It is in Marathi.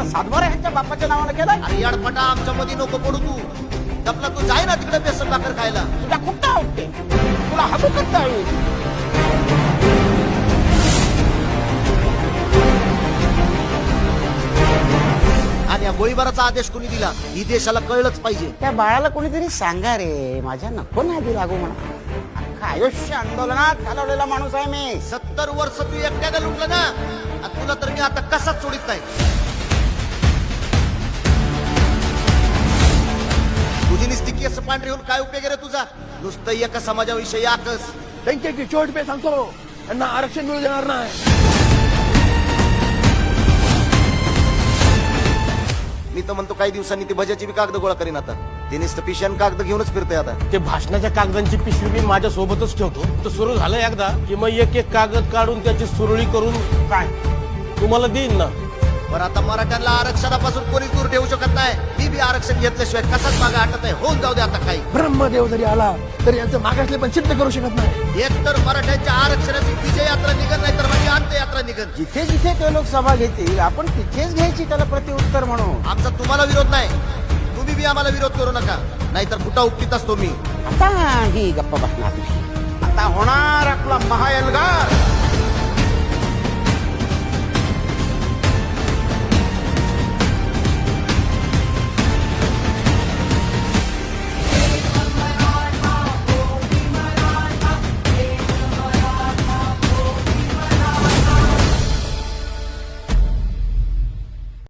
आता सातबारा ह्यांच्या बापाच्या नावानं केलाय? अरे याडपटा आमच्या मध्ये नको पडू तू. आपला तू जाय ना तिकडे बेसन भाकर खायला. तुला खूप आवडते तुला हबू करता येईल. आणि या गोळीबाराचा आदेश कोणी दिला? ही देशाला कळलंच पाहिजे. त्या बाळाला कोणीतरी सांगा रे माझ्या नको नादी लागू म्हणा. अख्खं आयुष्य आंदोलनात घालवलेला माणूस आहे मी. सत्तर वर्ष तू एकट्याने लुटलं ना? आणि तुला तर मी आता कसाच सोडित नाही. पांढरी होऊन काय उपयोग आहे रे तुझा? नुसतं एका समाजाविषयी आकस. त्यांच्या की चोट पे सांगतो. त्यांना आरक्षण मिळू देणार नाही. मी तर म्हणतो काही दिवसांनी ती भजाची बी कागद गोळा करीन आता. ते नुसतं पिशान कागद घेऊनच फिरते आता. ते भाषणाच्या कागदांची पिशवी मी माझ्या सोबतच ठेवतो. तर सुरू झालं एकदा की मग एक एक कागद काढून त्याची सुरळी करून काय? तुम्हाला देईन ना? पण आता मराठ्यांना आरक्षणापासून कोणीच दूर ठेवू शकत नाही. मी बी आरक्षण घेतल्याशिवाय कसाच मागे हटत आहे? होऊन जाऊ दे आता काही. ब्रह्मदेव जरी आला तरी यांचं मागासले पण सिद्ध करू शकत नाही. एक तर मराठ्यांच्या आरक्षणाची विजय यात्रा निघत नाही तर माझी अंत यात्रा निघत जिथे जिथे ते लोक सभा घेतील आपण तिथेच घ्यायची त्याला प्रत्युत्तर म्हणून. आमचा तुम्हाला विरोध नाही. तुम्ही बी आम्हाला विरोध करू नका. नाहीतर कुठं उपटीत असतो मी? आता ही गप्पा बसणार. आता होणार आपला महाएल्गार